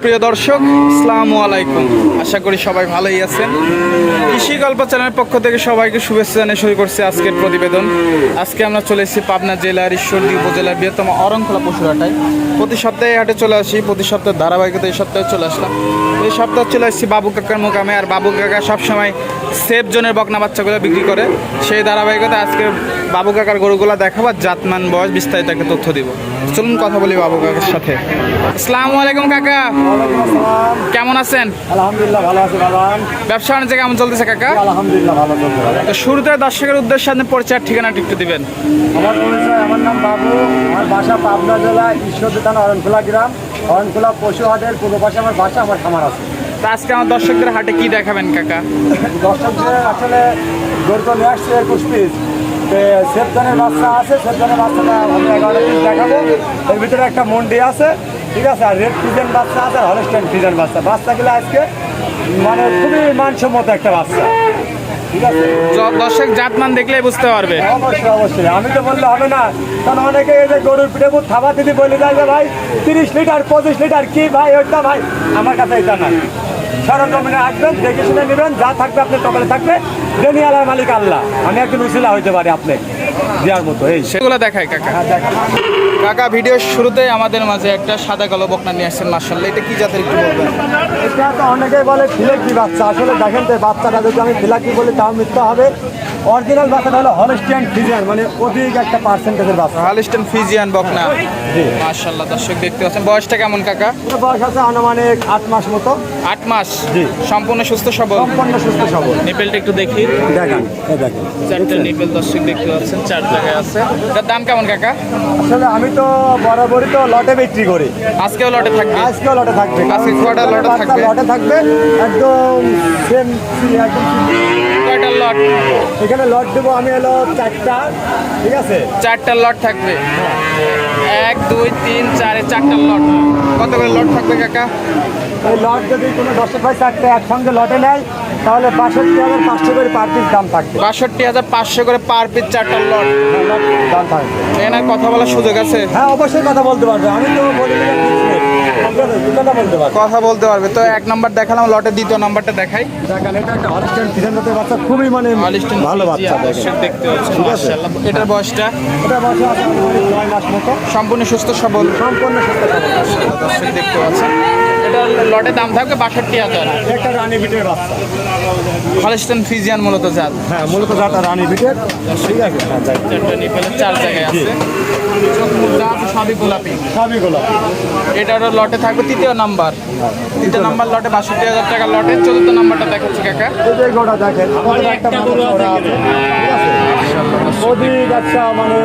প্রিয় দর্শক, আসসালামু আলাইকুম। আশা করি সবাই ভালোই আছেন। কৃষি গল্প চ্যানেলের পক্ষ থেকে সবাইকে শুভেচ্ছা জানিয়ে শুরু করছি আজকের প্রতিবেদন। আজকে আমরা চলে এসেছি পাবনা জেলার ঈশ্বরদী উপজেলার বৃহত্তম অরণখোলা পশুরহাটায় প্রতি সপ্তাহে হাটে চলে আসি, প্রতি সপ্তাহে ধারাবাহিকতা এই সপ্তাহে চলে আসলাম। এই সপ্তাহে চলে আসছি বাবু কাকার মোকামে, আর বাবু কাকা সবসময় সেফ জোনের বকনা বাচ্চাগুলো বিক্রি করে। সেই ধারাবাহিকতা আজকে বাবু কাকার গরুগুলো দেখাবো জাতমান বয়স বিস্তারিত একটা তথ্য দিব। চলুন কথা বলি বাবু কাকার সাথে। আসসালামু আলাইকুম কাকা। কেমন আছেন? আলহামদুলিল্লাহ ভালো আছে ব্যবসা বাণিজ্য কেমন চলতেছে কাকা? আলহামদুলিল্লাহ ভালো চলছে তো শুরুতে দর্শকের উদ্দেশ্যে আপনি পরিচয় ঠিকানাটা একটু দিবেন। আমার পরিচয় আমার নাম বাবু। আমার বাসা পাবনা জেলা ঈশ্বরদী থানা অরণখোলা গ্রাম। অরণখোলা পশু হাটের পূর্ব পাশে আমার বাসা আমার খামার আছে। তো আজকে আমার দর্শকদের হাটে কি দেখাবেন কাকা? দর্শকদের আসলে গরু নিয়ে আসছে একুশ পিস। সেপদানের বাচ্চা আছে সেপদানের বাচ্চাটা আমি এগারো পিস দেখাবো। এর ভিতরে একটা মন্ডি আছে ঠিক আছে? আর রেড ফিজেন বাচ্চা আছে আর হলস্টাইন ফিজেন বাচ্চা। বাচ্চাগুলো আজকে মানে খুবই মানসম্মত একটা বাচ্চা। ঠিক আছে? জ- দর্শক জাতমান দেখলেই বুঝতে পারবে। অবশ্যই অবশ্যই। আমি তো বললে হবে না। কারণ অনেকে এই যে গরুর পিঠে থাবা দিদি বলে যায় যে ভাই তিরিশ লিটার পঁচিশ লিটার কি ভাই? ওইটা ভাই আমার কাছে এটা না। সরজমিনে আসবেন, দেখে শুনে নেবেন, যা থাকবে আপনি কপালে থাকবে। দেনিয়ালার মালিক আল্লাহ। আমি একজন উশিলা হইতে পারি আপনি। দেওয়ার মতো এই সেগুলো দেখাই কাকা। হ্যাঁ। কাকা ভিডিওর শুরুতেই আমাদের মাঝে একটা সাদা কালো বকনা নিয়ে আসছেন মার্শাল্লাহ এটা কি জাতের একটু বলবেন? এটা তো অনেকেই বলে ফিলাকি বাচ্চা? আসলে দেখেন তো বাচ্চাটা যদি আমি ফিলাকি বলি তাও মিথ্যা হবে। অরিজিনাল বাচ্চাটা হলো হলস্টিয়ান ফিজিয়ান মানে অধিক একটা পার্সেন্টেজের বাচ্চা। ফিজিয়ান বকনা। দর্শক দেখতে পাচ্ছেন। বয়সটা কেমন কাকা? বয়স আছে আনুমানিক আট মাস মতো। আট মাস? জি। সম্পূর্ণ সুস্থ সবল? সম্পূর্ণ সুস্থ সবল। নিপেলটা একটু দেখি। দেখেন দেখেন। চারটে নিপেল দর্শক দেখতে পাচ্ছেন চার জায়গায় আছে। এটার দাম কেমন কাকা? আসলে আমি তো বরাবরই তো লটে বিক্রি করি। আজকেও লটে থাকবে? আজকেও লটে থাকবে। আজকে কয়টা লটে থাকবে? লটে থাকবে একদম সেম একদম কয়টা লট? এখানে লট দেবো আমি হলো চারটা ঠিক আছে? চারটা লট থাকবে? এক দুই তিন চারে চারটা লট। কত করে লট থাকবে কাকা? এই লট যদি কোনো দর্শক ভাই চারটে একসঙ্গে লটে নেয় তাহলে বাষট্টি হাজার পাঁচশো করে পার পিস দাম থাকবে। বাষট্টি হাজার পাঁচশো করে পার পিস চারটা লট হ্যাঁ, লট দাম থাকবে। এনার কথা বলার সুযোগ আছে? হ্যাঁ অবশ্যই কথা বলতে পারবে। আমি তো বলি কথা বলতে পারব। তো এক নাম্বার দেখালাম লটের দ্বিতীয় নাম্বারটা দেখাই। দেখেন এটা একটা বাচ্চা খুবই মানে ভালো বাচ্চা দেখেন। দেখতে পাচ্ছেন ঠিক মাশাআল্লাহ। এটার বয়সটা? এটা বয়স আছে মাস মতো। সম্পূর্ণ সুস্থ সবল? সম্পূর্ণ সুস্থ সবল। দর্শক দেখতে পাচ্ছেন। এটার লটের দাম থাকবে বাষট্টি হাজার। একটা রানী বিটের বাচ্চা। হলিস্টন ফিজিয়ান মূলত জাত। হ্যাঁ মূলত রানী বিটের ঠিক আছে হ্যাঁ চারটা চার জায়গায় আছে। চোখ মুখ যা আছে সবই গোলাপি। সবই গোলাপ। এটারও লটে থাকবে তৃতীয় নাম্বার। তৃতীয় নাম্বার লটে বাষট্টি হাজার টাকা লটে। চতুর্থ নাম্বারটা দেখাচ্ছি কাকা। এই যে দেখেন মানে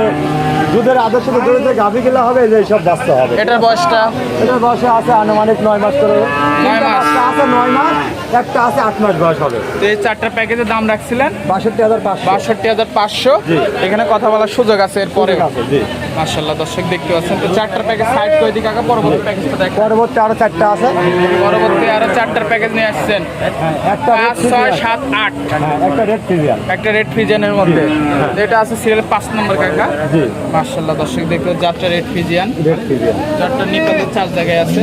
দুধের আদর্শ দূরে গাভি গেলে হবে যে সব বাচ্চা হবে। এটার বয়সটা? এটার বয়সে আছে আনুমানিক নয় মাস করে। নয় মাস। আছে নয় মাস একটা আছে আট মাস বয়স হবে। তো এই চারটা প্যাকেজের দাম রাখছিলেন? বাষট্টি হাজার পাঁচশো। বাষট্টি হাজার পাঁচশো। এখানে কথা বলার সুযোগ আছে এরপরে। আছে জি। মার্শাল্লাহ দর্শক দেখতে পাচ্ছেন তো চারটার প্যাকেজ সাইড করে পরবর্তী প্যাকেজটা দেখ পরবর্তী আরও চারটা আছে। পরবর্তী আরও চারটার প্যাকেজ নিয়ে আসছেন। হ্যাঁ, একটা red পাঁচ ছয় Fijian। সাত আট। হ্যাঁ একটা রেড ফিজিয়ান একটা রেড ফিজিয়ানের মধ্যে। এটা আছে সিরিয়াল পাঁচ নম্বর কাকা। জি। মার্শাল্লাহ দর্শক দেখতে যাত্রা রেড ফিজিয়ান রেড ফিজিয়ান চারটা নিপাতের চার জায়গায় আছে।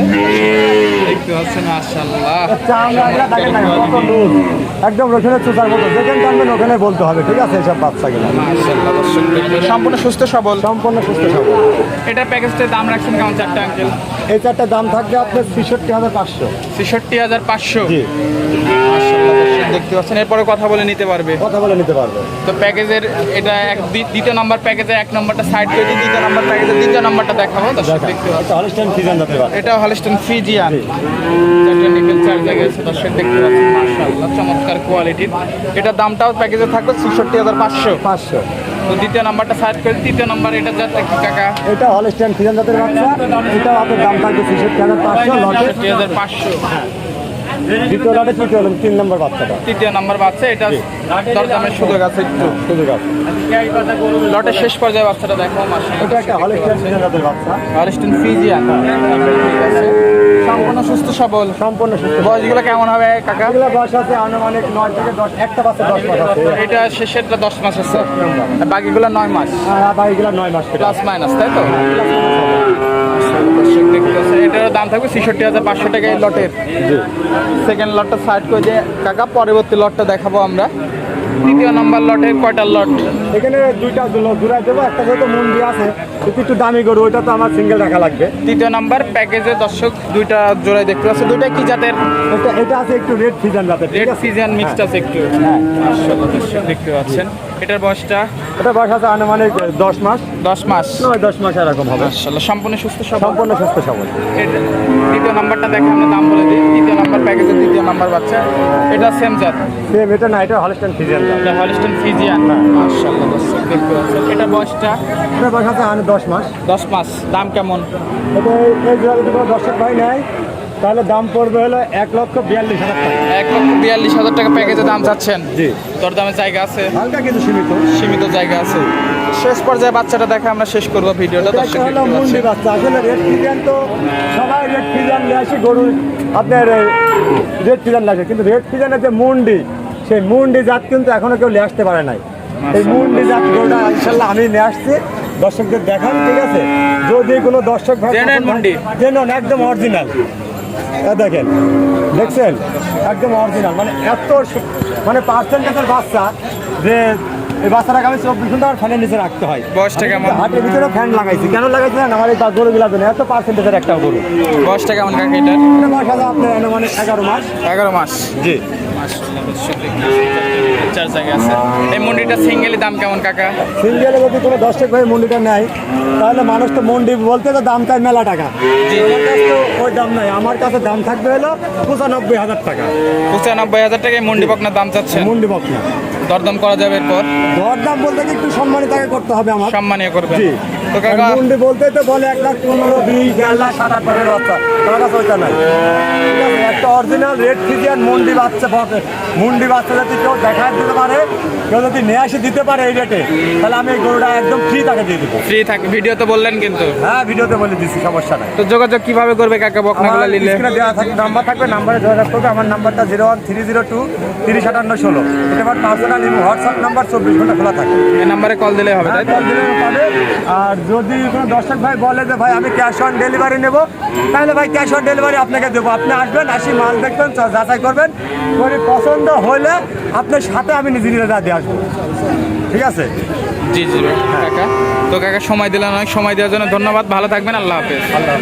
দেখতে পাচ্ছেন কত লুজ। একদম ওখানে চুচার মতো। যেখানে ওখানে বলতে হবে। ঠিক আছে এইসব বাচ্চাগুলো। সম্পূর্ণ সুস্থ সবল। সম্পূর্ণ সুস্থ এটার প্যাকেজটার দাম রাখছেন কেমন? চারটা আঙ্কেল। এই চারটা দাম থাকবে আপনার ছেষট্টি হাজার পাঁচশো। ছেষট্টি হাজার পাঁচশো। দেখতে পাচ্ছেন। এরপরে কথা বলে নিতে পারবে। কথা বলে নিতে পারবে। তো প্যাকেজের এটা এক দ্বিতীয় নাম্বার প্যাকেজে এক নম্বরটা সাইড করে দিই দ্বিতীয় নাম্বার প্যাকেজের দ্বিতীয় নাম্বারটা দেখাবো। দর্শক দেখতে পাচ্ছেন। এটা হলস্টন ফিজিয়ান চারটে নিকেল চার জায়গায় আছে দর্শক দেখতে পাচ্ছেন। মার্শাল্লাহ চমৎকার কোয়ালিটির এটার দামটাও প্যাকেজে থাকবে ছেষট্টি হাজার পাঁচশো। পাঁচশো। তো দ্বিতীয় নাম্বারটা সাইড করে তৃতীয় নাম্বার এটা যাচ্ছে কি কাকা। এটা ফিজান জাতের বাচ্চা। এটা আপনার দাম থাকবে ছেষট্টি হাজার পাঁচশো লটে। হাজার পাঁচশো। দ্বিতীয় লটে তৃতীয় তিন নম্বর বাচ্চাটা। তৃতীয় নাম্বার বাচ্চা এটা দরদামের সুযোগ আছে একটু। সুযোগ আছে। লটের শেষ পর্যায়ে বাচ্চাটা দেখো এটা একটা জাতের বাচ্চা। হলস্টন ফিজিয়ান ঠিক আছে। সম্পূর্ণ সুস্থ সবল। সম্পূর্ণ সুস্থ। বয়সগুলো কেমন হবে কাকা? এগুলো বয়স আছে আনুমানিক নয় থেকে দশ একটা বাচ্চা দশ মাস আছে। এটা শেষেরটা দশ মাস আছে। বাকিগুলো নয় মাস। আর বাকিগুলো নয় মাস প্লাস মাইনাস তাই তো? আচ্ছা, দেখতে পাচ্ছেন এটারও দাম থাকবে ছেষট্টি হাজার পাঁচশো টাকা এই লটের। সেকেন্ড লটটা সাইড করে দিয়ে কাকা পরবর্তী লটটা দেখাবো আমরা। তৃতীয় নাম্বার লটের কয়টা লট এখানে দুইটা দূরা দেবো একটা যেহেতু মন্ডি আছে একটু দামি গরু ওইটা তো আমার সিঙ্গেল রাখা লাগবে। তৃতীয় নাম্বার প্যাকেজে দর্শক দুইটা জোড়াই দেখতে পাচ্ছি দুইটা কি জাতের? এটা এটা আছে একটু রেড ফিজান রাতে রেড সিজন মিক্সড আছে একটু। হ্যাঁ। দর্শক দেখতে পাচ্ছেন। এটার বয়সটা? এটা বয়স আছে আনুমানিক দশ মাস। দশ মাস। নয় দশ মাস এরকম হবে। মাশাআল্লাহ সম্পূর্ণ সুস্থ সব সম্পূর্ণ সুস্থ সবল। তৃতীয় নাম্বারটা দেখে আমরা দাম বলে দিই। তৃতীয় নাম্বার প্যাকেজের দ্বিতীয় নাম্বার বাচ্চা। এটা সেম জাত। সেম এটা না এটা হলস্টাইন ফিজিয়ান এটা হলিস্টন ফিজিয়ান মাশাআল্লাহ দর্শক দেখতে পাচ্ছেন। এটা বয়সটা? এটা বয়স আছে আনু দশ মাস? দশ মাস। দাম কেমন? এটা এই- জোড়া যদি কোনো দর্শক ভাই নেয় তাহলে দাম পড়বে হলো এক লক্ষ বিয়াল্লিশ হাজার টাকা। এক লক্ষ বিয়াল্লিশ হাজার টাকা প্যাকেজে দাম চাচ্ছেন? জি। তোর দামে জায়গা আছে? হালকা কিন্তু সীমিত। সীমিত জায়গা আছে। শেষ পর্যায়ে বাচ্চাটা দেখে আমরা শেষ করব ভিডিওটা দর্শক হলো মুন্ডি বাচ্চা। আসলে রেড ফিজিয়ান তো সবাই রেড ফিজিয়ান নিয়ে আসি গরু আপনার রেড ফিজিয়ান লাগে কিন্তু রেড ফিজিয়ানের যে মুন্ডি সেই মুন্ডি জাত কিন্তু এখনও কেউ নিয়ে আসতে পারে নাই। এই মুন্ডি জাত গরুটা ইনশাল্লাহ আমি নিয়ে আসছি। দর্শকদের দেখান ঠিক আছে? যদি কোনো দর্শক হয়- একদম অরিজিনাল। দেখেন দেখছেন? একদম অরিজিনাল। মানে এত মানে পার্সেন্টেজের বাচ্চা যে এই বাচ্চাটাকে আমি চব্বিশ ঘণ্টা ফ্যানের নিচে রাখতে হয়। বয়সটা কেমন? হাটের ভিতরে ফ্যান লাগাইছি। কেন লাগাইছি না? আমার এই গরুগুলা জন্য এত পার্সেন্টেজের একটা গরু। বয়সটা কেমন কাকা এটা বয়স আছে আপনার মানে এগারো মাস। এগারো মাস। জি। চার জায়গা আছে। এই মন্ডিটা সিঙ্গেলি দাম কেমন কাকা? সিঙ্গেলে যদি কোনো দর্শক ভাই মন্ডিটা নেয় তাহলে মানুষ তো মন্ডি বলতে তো দাম চাই মেলা টাকা। ওই দাম নাই। আমার কাছে দাম থাকবে হলো পঁচানব্বই হাজার টাকা। পঁচানব্বই হাজার টাকায় মন্ডি বকনার দাম চাচ্ছেন? মন্ডি দরদাম করা যাবে এরপর? দরদাম বলতে কি একটু সম্মানী তাকে করতে হবে আমার? সম্মানীয় করবে জি। তো কাকা মুন্ডি বলতে তো বলে এক লাখ পনেরো বিশ দেড় লাখ সাত আট বাচ্চা তার কাছে ওইটা নাই। অরিজিনাল রেড ফিজিয়ান মুন্ডি বাচ্চা পাবে মুন্ডি বাচ্চা যদি কেউ দেখা দিতে পারে কেউ যদি নিয়ে আসে দিতে পারে এই রেটে তাহলে আমি এই গরুটা একদম ফ্রি তাকে দিয়ে দেবো। ফ্রি থাকে ভিডিও তো বললেন কিন্তু। হ্যাঁ ভিডিওতে বলে দিচ্ছি সমস্যা নাই। তো যোগাযোগ কীভাবে করবে কাকা বকনাগুলো নিলে? স্ক্রিনে দেওয়া থাকবে নাম্বার থাকবে নাম্বারে যোগাযোগ করবে। আমার নাম্বারটা zero one three zero two তিরিশ আটান্ন ষোলো। এটা আমার পার্সোনাল হোয়াটসঅ্যাপ নাম্বার চব্বিশ ঘণ্টা খোলা থাকে। এই নাম্বারে কল দিলে হবে তাই কল দিলে পাবে আর যদি কোনো দর্শক ভাই বলে যে ভাই আমি ক্যাশ অন ডেলিভারি নেব তাহলে ভাই ক্যাশ অন ডেলিভারি আপনাকে দেবো। আপনি আসবেন আসি মাল দেখবেন যাচাই করবেন করে পছন্দ হলে আপনার সাথে আমি নিজে নিজে দিয়ে আসব। ঠিক আছে? জি জি কাকা। তো কাকা সময় দিলেন অনেক সময় দেওয়ার জন্য ধন্যবাদ। ভালো থাকবেন আল্লাহ হাফেজ। আল্লাহ।